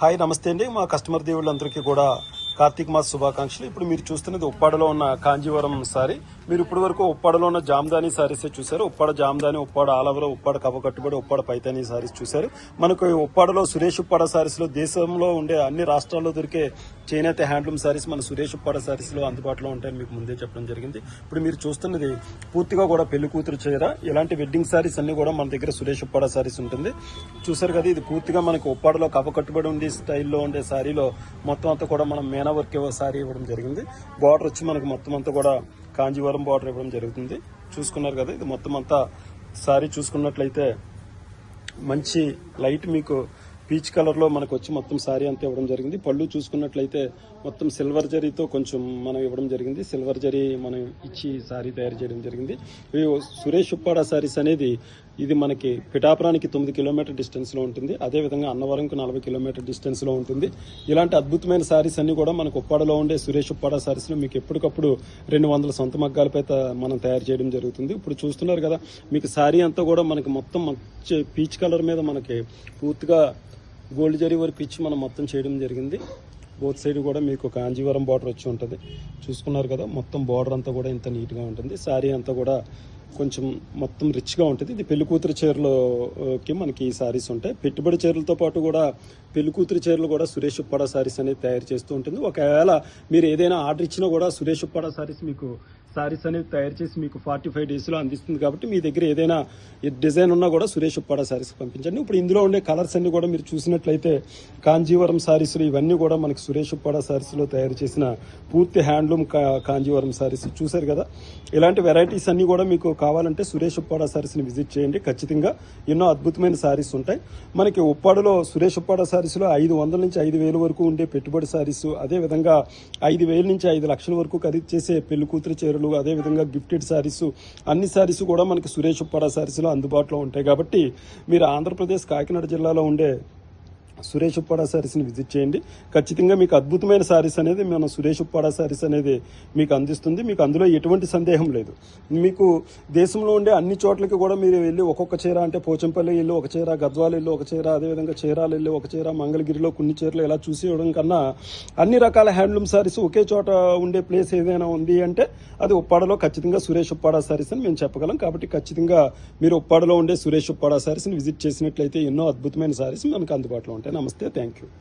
Hi నమస్తే అండి. మా కస్టమర్ దేవుళ్ళందరికీ కూడా కార్తీక మాస శుభాకాంక్షలు. ఇప్పుడు మీరు చూస్తున్నది ఉప్పాడలో ఉన్న కాంజీవరం సారీ. మీరు ఇప్పటి వరకు ఉప్పాడలో ఉన్న జామ్దాని సారీస్ చూసారు ఉప్పాడ జామ్దాని ఉప్పాడ ఆలవరం ఉప్పాడ కవ కట్టుబడి ఉప్పాడ పైతాని సారీస్ చూశారు. మనకు ఈ ఉప్పాడలో సురేష్ ఉప్పాడ సారీస్లో దేశంలో ఉండే అన్ని రాష్ట్రాల్లో దొరికే చేనేత హ్యాండ్లూమ్ సారీస్ మన సురేష్ ఉప్పాడ సారీస్లో అందుబాటులో ఉంటాయని మీకు ముందే చెప్పడం జరిగింది. ఇప్పుడు మీరు చూస్తున్నది పూర్తిగా కూడా పెళ్ళి కూతురు చీర ఇలాంటి వెడ్డింగ్ సారీస్ అన్ని కూడా మన దగ్గర సురేష్ ఉప్పాడ సారీస్ ఉంటుంది. చూసారు కదా ఇది పూర్తిగా మనకు ఉప్పాడలో కవ కట్టుబడి ఉండే స్టైల్లో ఉండే సారీలో మొత్తం అంతా కూడా మనం మేనా వర్క్ సారీ ఇవ్వడం జరిగింది. బార్డర్ వచ్చి మనకు మొత్తం అంతా కూడా కాంజీవరం బార్డర్ ఇవ్వడం జరుగుతుంది. చూసుకున్నారు కదా ఇది మొత్తం అంతా. సారీ చూసుకున్నట్లయితే మంచి లైట్ మీకు పీచ్ కలర్లో మనకు వచ్చి మొత్తం సారీ అంతా ఇవ్వడం జరిగింది. పళ్ళు చూసుకున్నట్లయితే మొత్తం సిల్వర్ జరీతో కొంచెం మనం ఇవ్వడం జరిగింది. సిల్వర్ జరీ మనం ఇచ్చి సారీ తయారు చేయడం జరిగింది. ఈ సురేష్ ఉప్పాడ సారీస్ అనేది ఇది మనకి పిఠాపురానికి తొమ్మిది కిలోమీటర్ డిస్టెన్స్లో ఉంటుంది. అదే విధంగా అన్నవరంకు నలభై కిలోమీటర్ డిస్టెన్స్లో ఉంటుంది. ఇలాంటి అద్భుతమైన సారీస్ అన్ని కూడా మనకు ఉప్పాడలో ఉండే సురేష్ ఉప్పాడ శారీస్లో మీకు ఎప్పటికప్పుడు రెండు వందల సొంత మగ్గాలపై మనం తయారు చేయడం జరుగుతుంది. ఇప్పుడు చూస్తున్నారు కదా మీకు సారీ అంతా కూడా మనకి మొత్తం మంచి పీచ్ కలర్ మీద మనకి పూర్తిగా గోల్డ్ జరీ వరకు ఇచ్చి మనం మొత్తం చేయడం జరిగింది. బోత్ సైడ్ కూడా మీకు కాంజీవరం బార్డర్ వచ్చి ఉంటుంది. చూసుకున్నారు కదా మొత్తం బార్డర్ అంతా కూడా ఇంత నీట్గా ఉంటుంది. శారీ అంతా కూడా కొంచెం మొత్తం రిచ్గా ఉంటుంది. ఇది పెళ్ళి కూతురు చీరలోకి మనకి ఈ శారీస్ ఉంటాయి. పెట్టుబడి చీరలతో పాటు కూడా పెళ్ళి కూతురు చీరలు కూడా సురేష్ ఉప్పాడ శారీస్ అనేది తయారు చేస్తూ ఉంటుంది. ఒకవేళ మీరు ఏదైనా ఆర్డర్ ఇచ్చినా కూడా సురేష్ ఉప్పాడ సారీస్ మీకు సారీస్ అనేది తయారు చేసి మీకు ఫార్టీ ఫైవ్ డేస్లో అందిస్తుంది కాబట్టి మీ దగ్గర ఏదైనా డిజైన్ ఉన్నా కూడా సురేష్ ఉప్పాడ సారీస్ పంపించండి. ఇప్పుడు ఇందులో ఉండే కలర్స్ అన్ని కూడా మీరు చూసినట్లయితే కాంజీవరం సారీస్లు ఇవన్నీ కూడా మనకి సురేష్ ఉప్పాడ సారీస్లో తయారు చేసిన పూర్తి హ్యాండ్లూమ్ కాంజీవరం సారీస్ చూశారు కదా. ఇలాంటి వెరైటీస్ అన్ని కూడా మీకు కావాలంటే సురేష్ ఉప్పాడ సారీస్ని విజిట్ చేయండి. ఖచ్చితంగా ఎన్నో అద్భుతమైన శారీస్ ఉంటాయి. మనకి ఉప్పాడలో సురేష్ ఉప్పాడ సారీస్లో ఐదు వందల నుంచి ఐదు వేల వరకు ఉండే పెట్టుబడి సారీస్ అదే విధంగా ఐదు వేల నుంచి ఐదు లక్షల వరకు ఖరీదు చేసే పెళ్ళి కూతురు చీరలు అదే విధంగా గిఫ్టెడ్ శారీస్ అన్ని సారీస్ కూడా మనకి సురేష్ ఉప్పాడ శారీస్లో అందుబాటులో ఉంటాయి. కాబట్టి మీరు ఆంధ్రప్రదేశ్ కాకినాడ జిల్లాలో ఉండే సురేష్ ఉప్పాడ సారీస్ని విజిట్ చేయండి. ఖచ్చితంగా మీకు అద్భుతమైన సారీస్ అనేది మన సురేష్ ఉప్పాడ శారీస్ అనేది మీకు అందిస్తుంది. మీకు అందులో ఎటువంటి సందేహం లేదు. మీకు దేశంలో ఉండే అన్ని చోట్లకి కూడా మీరు వెళ్ళి ఒక్కొక్క చీర అంటే పోచంపల్లి వెళ్ళి ఒక చీర గద్వాల వెళ్ళి ఒక చీర అదేవిధంగా చీరాలు వెళ్ళి ఒక చీర మంగళగిరిలో కొన్ని చీరలు ఇలా చూసి ఇవ్వడం కన్నా అన్ని రకాల హ్యాండ్లూమ్ సారీస్ ఒకే చోట ఉండే ప్లేస్ ఏదైనా ఉంది అంటే అది ఉప్పాడలో ఖచ్చితంగా సురేష్ ఉప్పాడ సారీస్ అని మేము చెప్పగలం. కాబట్టి ఖచ్చితంగా మీరు ఉప్పాడలో ఉండే సురేష్ ఉప్పాడ శారీస్ని విజిట్ చేసినట్లయితే ఎన్నో అద్భుతమైన సారీస్ మనకు అందుబాటులో ఉంటాయి. ನಮಸ್ತೆ ಥ್ಯಾಂಕ್ ಯು